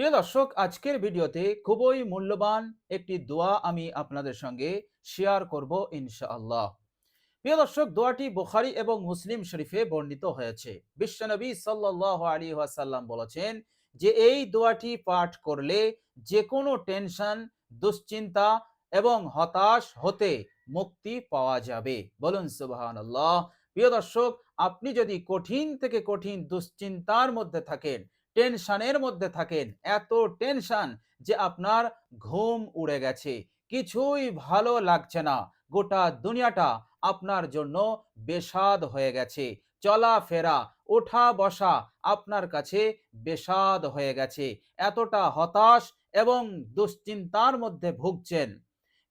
প্রিয় দর্শক, আজকের ভিডিওতে খুবই মূল্যবান একটি দোয়া আমি আপনাদের সঙ্গে শেয়ার করব ইনশাআল্লাহ। প্রিয় দর্শক, দোয়াটি বুখারি এবং মুসলিম শরীফে বর্ণিত হয়েছে। বিশ্বনবী সাল্লাহ আলী ওয়াসাল্লাম বলেছেন যে, এই দোয়াটি পাঠ করলে যে কোনো টেনশন দুশ্চিন্তা এবং হতাশ হতে মুক্তি পাওয়া যাবে। বলুন সুবাহান আল্লাহ প্রিয় দর্শক, আপনি যদি কঠিন থেকে কঠিন দুশ্চিন্তার মধ্যে থাকেন টেনশনের মধ্যে থাকেন। এত টেনশন যে আপনার ঘুম উড়ে গেছে। কিছুই ভালো লাগছে না। গোটা দুনিয়াটা আপনার জন্য বেসাদ হয়ে গেছে। চলাফেরা ওঠা বসা আপনার কাছে বেসাদ হয়ে গেছে। এতটা হতাশ এবং দুশ্চিন্তার মধ্যে ভুগছেন।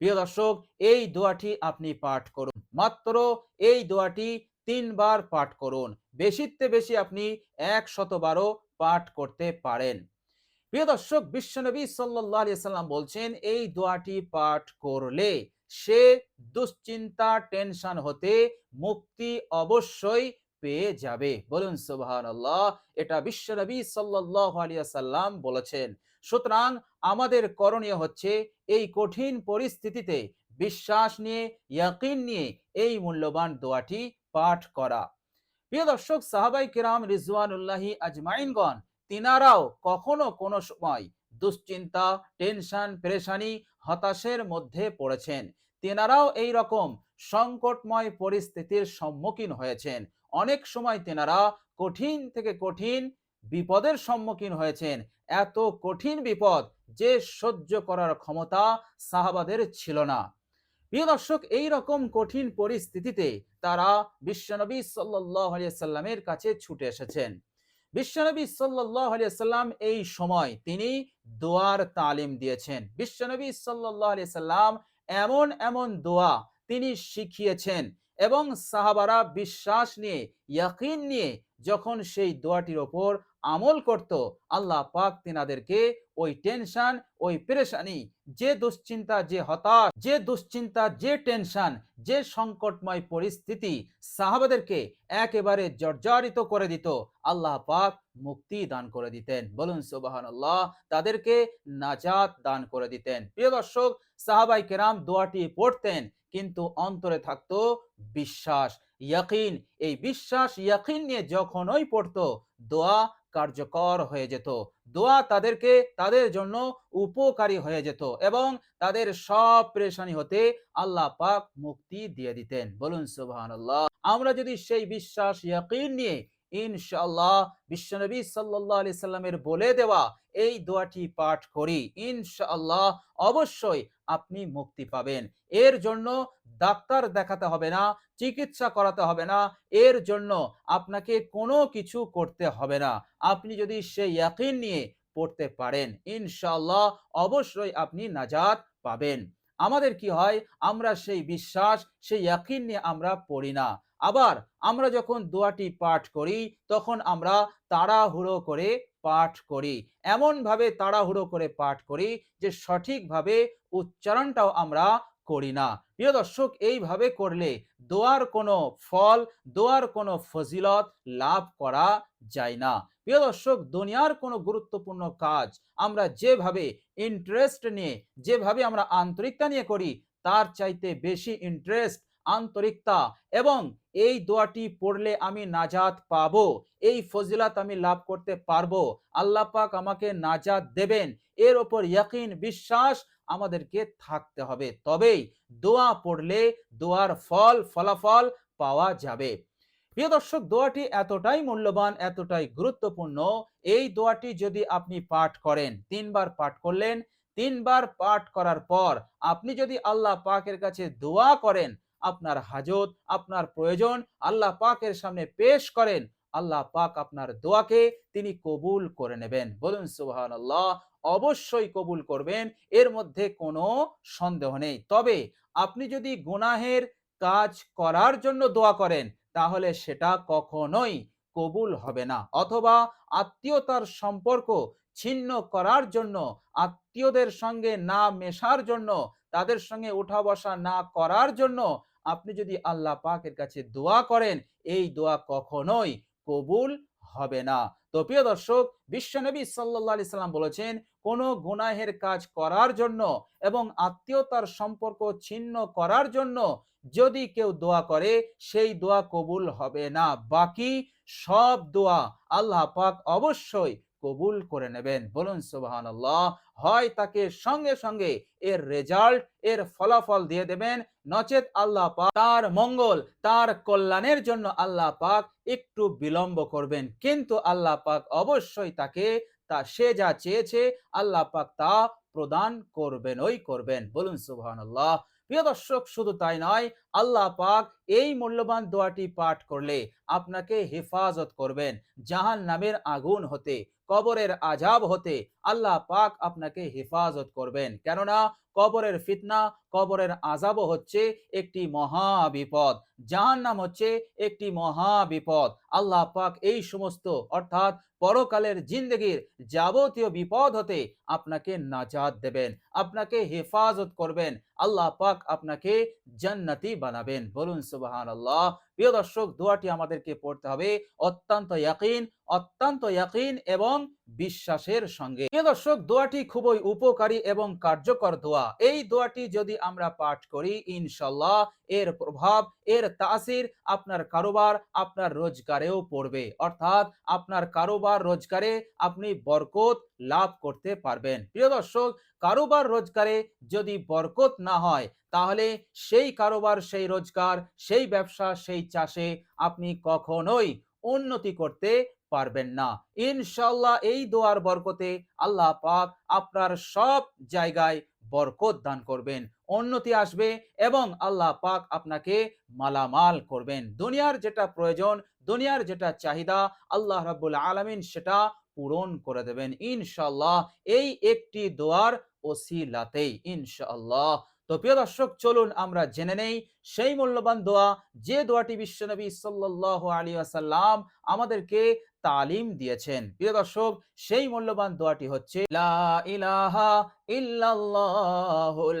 প্রিয় দর্শক, এই দোয়াটি আপনি পাঠ করুন। মাত্র এই দোয়াটি তিনবার পাঠ করুন। বেশিতে বেশি আপনি এক শতবারও পাঠ করতে পারেন। প্রিয় দর্শক বিশ্বনবী সাল্লাহ সাল্লাম বলছেন, এই দোয়াটি পাঠ করলে সে দুশ্চিন্তা, টেনশন হতে মুক্তি অবশ্যই পেয়ে যাবে। বলুন সুবাহান আল্লাহ এটা বিশ্বনবী সাল্লাহ সাল্লাম বলেছেন। সুতরাং আমাদের করণীয় হচ্ছে, এই কঠিন পরিস্থিতিতে বিশ্বাস নিয়ে, ইয়াকিন নিয়ে এই মূল্যবান দোয়াটি পাঠ করা। প্রিয় দর্শক, সাহাবাই কিরাম রিজওয়ানুল্লাহি আজমাইনগণ, তিনারাও কখনো কোনো সময় দুশ্চিন্তা, টেনশন, পেরেশানি, হতাশের মধ্যে পড়েছেন। তেনারাও এই রকম সংকটময় পরিস্থিতির সম্মুখীন হয়েছেন। অনেক সময় তেনারা কঠিন থেকে কঠিন বিপদের সম্মুখীন হয়েছেন। এত কঠিন বিপদ যে সহ্য করার ক্ষমতা সাহাবাদের ছিল না। প্রিয় দর্শক এই রকম কঠিন পরিস্থিতিতে তারা বিশ্বনবী সাল্লাহ সাল্লামের কাছে ছুটে এসেছেন। বিশ্বনবী সাল্লাহ সাল্লাম এই সময় তিনি দোয়ার তালিম দিয়েছেন। বিশ্বনবী সাল্লাহ সাল্লাম এমন এমন দোয়া তিনি শিখিয়েছেন এবং সাহাবারা বিশ্বাস নিয়ে, ইয়াকিন নিয়ে যখন সেই দোয়াটির ওপর আমল করত, আল্লাহ পাক তিনাদেরকে ওই টেনশন ওই পেরেশানি, যে দুশ্চিন্তা, যে হতাশ, যে দুশ্চিন্তা, যে টেনশন যে সংকটময় পরিস্থিতি সাহাবাদেরকে একেবারে জর্জরিত করে দিত, আল্লাহ পাক মুক্তি দান করে দিতেন। বলুন সুবাহান আল্লাহ তাদেরকে নাজাত দান করে দিতেন। প্রিয় দর্শক, সাহাবাই কেরাম দোয়াটি পড়তেন, কিন্তু অন্তরে থাকতো বিশ্বাস, ইয়াকিন। এই বিশ্বাস, ইয়াকিন নিয়ে যখনই পড়তো, দোয়া কার্যকর হয়ে যেত। দোয়া তাদেরকে তাদের জন্য উপকারী হয়ে যেত এবং তাদের সব পরেশানি হতে আল্লাহ পাক মুক্তি দিয়ে দিতেন। বলুন সুবহান আমরা যদি সেই বিশ্বাস, ইয়াকিন নিয়ে ইনশাআল্লাহ বিশ্বনবী সাল্লাহ আলি সাল্লামের বলে দেওয়া এই দোয়াটি পাঠ করি, ইনশাআল্লাহ অবশ্যই আপনি মুক্তি পাবেন। এর জন্য ডাক্তার দেখাতে হবে না, চিকিৎসা করাতে হবে না, এর জন্য আপনাকে কোনো কিছু করতে হবে না। আপনি যদি সেই ইয়াকিন নিয়ে পড়তে পারেন ইনশাল্লাহ অবশ্যই আপনি নাজাদ পাবেন। আমাদের কি হয়? আমরা সেই বিশ্বাস, সেই ইয়াকিন নিয়ে আমরা পড়ি না। আবার আমরা যখন দোয়াটি পাঠ করি, তখন আমরা তাড়াহুড়ো করে পাঠ করি। এমনভাবে তাড়াহুড়ো করে পাঠ করি যে সঠিকভাবে উচ্চারণটাও আমরা করি না। প্রিয় দর্শক, এইভাবে করলে দোয়ার কোনো ফল, দোয়ার কোনো ফজিলত লাভ করা যায় না। প্রিয় দর্শক, দুনিয়ার কোনো গুরুত্বপূর্ণ কাজ আমরা যেভাবে ইন্টারেস্ট নিয়ে, যেভাবে আমরা আন্তরিকতা নিয়ে করি, তার চাইতে বেশি ইন্টারেস্ট আন্তরিকতা এবং এই দোয়াটি পড়লে আমি নাজাত পাবো। এই ফজিলাত আমি লাভ করতে পারব। আল্লাহ পাক আমাকে নাজাত দেবেন। এর ওপর ইয়াকিন বিশ্বাস আমাদেরকে থাকতে হবে। তবেই দোয়া পড়লে দোয়ার ফল, ফলাফল পাওয়া যাবে। প্রিয় দর্শক, দোয়াটি এতটাই মূল্যবান, এতটাই গুরুত্বপূর্ণ। এই দোয়াটি যদি আপনি পাঠ করেন, তিনবার পাঠ করলেন, তিনবার পাঠ করার পর আপনি যদি আল্লাহ পাকের কাছে দোয়া করেন আপনার হাজত, আপনার প্রয়োজন, আল্লাহ পাকের সামনে পেশ করেন, আল্লাহ পাক আপনার দোয়াকে তিনি কবুল করে নেবেন। বলুন সুহান আল্লাহ অবশ্যই কবুল করবেন, এর মধ্যে কোনো সন্দেহ নেই। তবে আপনি যদি গুনাহের কাজ করার জন্য দোয়া করেন, তাহলে সেটা কখনোই কবুল হবে না। অথবা আত্মীয়তার সম্পর্ক ছিন্ন করার জন্য, আত্মীয়দের সঙ্গে না মেশার জন্য তাদের সঙ্গে উঠা বসা না করার জন্য আপনি যদি আল্লাহ পাকের কাছে দোয়া করেন, এই দোয়া কখনোই কবুল হবে না। তো প্রিয় দর্শক বিশ্বনবী সাল্লাহ আলি সাল্লাম বলেছেন, কোনো গুনাহের কাজ করার জন্য এবং আত্মীয়তার সম্পর্ক ছিন্ন করার জন্য যদি কেউ দোয়া করে, সেই দোয়া কবুল হবে না। বাকি সব দোয়া আল্লাহ পাক অবশ্যই কবুল করে নেবেন। বলুন সুবাহান আল্লাহ হয় তাকে সঙ্গে সঙ্গে এর রেজাল্ট এর ফলাফল দিয়ে দেবেন। নচেত আল্লাহ পাক তার মঙ্গল, তার কল্যাণের জন্য আল্লাহ পাক একটু বিলম্ব করবেন। কিন্তু আল্লাহ পাক অবশ্যই তাকে তা সে যা চেয়েছে, আল্লাহ পাক তা প্রদান করবেন ওই করবেন। বলুন সুবহান আল্লাহ প্রিয় দর্শক, শুধু তাই নয়, আল্লাহ পাক এই মূল্যবান দোয়াটি পাঠ করলে আপনাকে হেফাজত করবেন। জাহান নামের আগুন হতে কবরের আজাব হতে আল্লাহ পাক আপনাকে হেফাজত করবেন। কেননা কবরের ফিতনা কবরের আজাবও হচ্ছে একটি মহা বিপদ। জাহান নাম হচ্ছে একটি মহা বিপদ। আল্লাহ পাক এই সমস্ত, অর্থাৎ পরকালের জিন্দগির যাবতীয় বিপদ হতে আপনাকে নাজাদ দেবেন, আপনাকে হেফাজত করবেন, আল্লাহ পাক আপনাকে জান্নাতি বানাবেন। বলুন সুবাহান আল্লাহ প্রিয় দর্শক, দোয়াটি আমাদেরকে পড়তে হবে অত্যন্ত ইয়াকিন অত্যন্ত ইয়াকিন এবং বিশ্বাসের সঙ্গে। প্রিয় দর্শক, দোয়াটি খুবই উপকারী এবং কার্যকর দোয়া। এই দোয়াটি যদি আমরা পাঠ করি ইনশাল্লাহ এর প্রভাব, এর তাসির আপনার কারোবার, আপনার রোজগারেও পড়বে। অর্থাৎ আপনার কারোবার রোজগারে আপনি বরকত লাভ করতে পারবেন। প্রিয় দর্শক, কারোবার রোজগারে যদি বরকত না হয়, তাহলে সেই কারোবার, সেই রোজগার, সেই ব্যবসা, সেই চাষে আপনি কখনোই উন্নতি করতে পারবেন না। ইনশাল্লাহ এই দোয়ার বরকতে আল্লাহ পাক আপনার সব জায়গায় বরকত দান করবেন, উন্নতি আসবে এবং আল্লাহ পাক আপনাকে মালামাল করবেন। দুনিয়ার যেটা প্রয়োজন, দুনিয়ার যেটা চাহিদা, আল্লাহ রাব্বুল আলামিন সেটা পূরণ করে দেবেন। ইনশাল্লাহ এই একটি দোয়ার ওসিলাতেই ইনশাআল্লাহ তো প্রিয় দর্শক, চলুন আমরা জেনে নেই সেই মূল্যবান দোয়া যে দোয়াটি বিশ্বনবী সাল্লাহ আলী আসাল্লাম আমাদেরকে তালিম দিয়েছেন। প্রিয় দর্শক, সেই মূল্যবান দোয়াটি হচ্ছে, লা ইলাহা ইল্লাল্লাহুল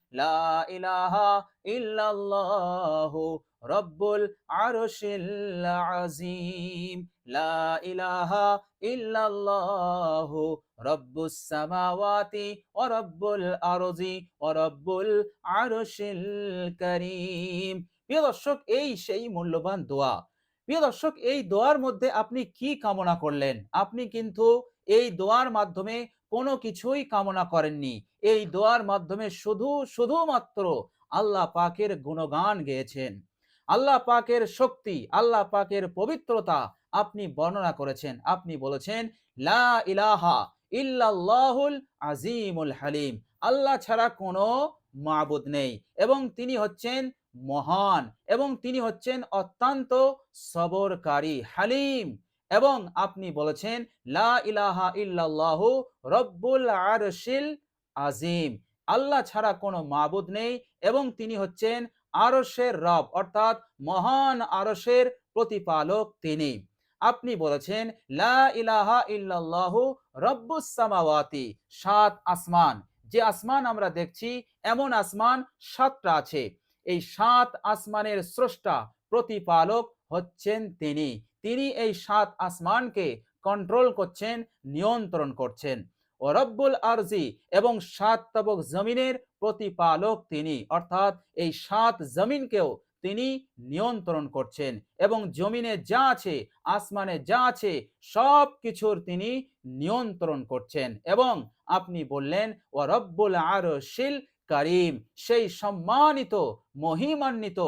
লা ইলাহা ইল্লাল্লাহু রব্বুল আরশিল আজিম লা ইলাহা ইল্লাল্লাহু রব্বুস সামাওয়াতি ওয়া রব্বুল আরজি ওয়া রব্বুল আরশিল কারীম। প্রিয় দর্শক, এই সেই মূল্যবান দোয়া। প্রিয় দর্শক, এই দোয়ার মধ্যে আপনি কি কামনা করলেন? আপনি কিন্তু এই দোয়ার মাধ্যমে কোনো কিছুই কামনা করেননি। এই দোয়ার মাধ্যমে শুধু, শুধুমাত্র আল্লাহ পাকের গুণগান গেয়েছেন। আল্লাহ পাকের শক্তি, আল্লাহ পাকের পবিত্রতা আপনি বর্ণনা করেছেন। আপনি বলেছেন, লা ইলাহা ইল্লাল্লাহুল আজিমুল হালিম। আল্লাহ ছাড়া কোনো মাবুদ নেই। এবং তিনি হচ্ছেন মহান এবং তিনি হচ্ছেন অত্যন্ত সবরকারী, হালিম। এবং আপনি বলেছেন, লা ইলাহা ইল্লাল্লাহু রব্বুল আরশিল আজিম। আল্লাহ ছাড়া কোনো মাবুদ নেই এবং তিনি হচ্ছেন আরশের রব, অর্থাৎ মহান আরশের প্রতিপালক তিনি। আপনি বলেছেন, লা ইলাহা সাত আসমান। যে আসমান আমরা দেখছি, এমন আসমান সাতটা আছে। এই সাত আসমানের স্রষ্টা, প্রতিপালক হচ্ছেন তিনি। তিনি এই সাত আসমানকে কন্ট্রোল করছেন, নিয়ন্ত্রণ করছেন। ও রব্বুল আরজি এবং সাত তবক জমিনের প্রতিপালক তিনি। অর্থাৎ এই সাত জমিনকেও তিনি নিয়ন্ত্রণ করছেন এবং জমিনে যা আছে, আসমানে যা আছে, সব কিছুর তিনি নিয়ন্ত্রণ করছেন এবং আপনি বললেন ও রব্বুল আরশিল করিম সেই সম্মানিত, মহিমান্বিত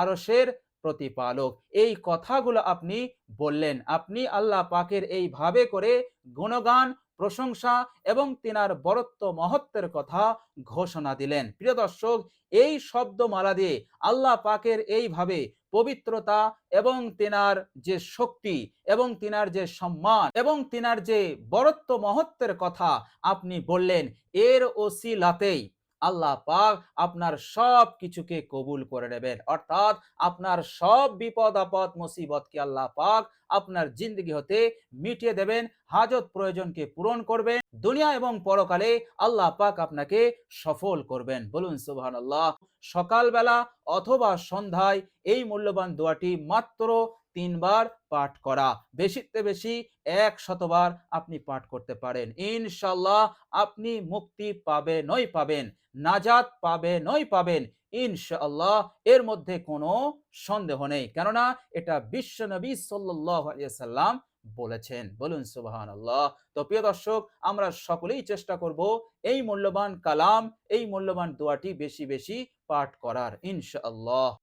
আরশের প্রতিপালক। এই কথাগুলো আপনি বললেন। আপনি আল্লাহ পাকের এইভাবে করে গুণগান প্রশংসা এবং তিনার বরত্ব মহত্বের কথা ঘোষণা দিলেন। প্রিয় দর্শক, এই শব্দমালা দিয়ে আল্লাহ পাকের এইভাবে পবিত্রতা এবং তিনার যে শক্তি এবং তিনার যে সম্মান এবং তিনার যে বরত্ব মহত্বের কথা আপনি বললেন, এর ওসিলাতেই আল্লাহ পাক আপনার সব কিছুকে কবুল করে নেবেন। অর্থাৎ আপনার সব বিপদ, আপদ, মুসিবতকে আল্লাহ পাক আপনার জিন্দগি হতে মিটিয়ে দেবেন, হাজত প্রয়োজনকে পূরণ করবেন, দুনিয়া এবং পরকালে আল্লাহ পাক আপনাকে সফল করবেন। বলুন সুবহান আল্লাহ সকালবেলা অথবা সন্ধ্যায় এই মূল্যবান দোয়াটি মাত্র তিনবার পাঠ করা। বেশিতে বেশি এক শতবার আপনি পাঠ করতে পারেন। ইনশাল্লাহ আপনি মুক্তি পাবেনই পাবেন, নাজাত পাবেনই পাবেন। ইনশাআল্লাহ এর মধ্যে কোনো সন্দেহ নেই। কেননা এটা বিশ্ব নবী সাল্লাম বলেছেন। বলুন সুবাহান আল্লাহ তো প্রিয় দর্শক, আমরা সকলেই চেষ্টা করব এই মূল্যবান কালাম, এই মূল্যবান দোয়াটি বেশি বেশি পাঠ করার। ইনশাআল্লাহ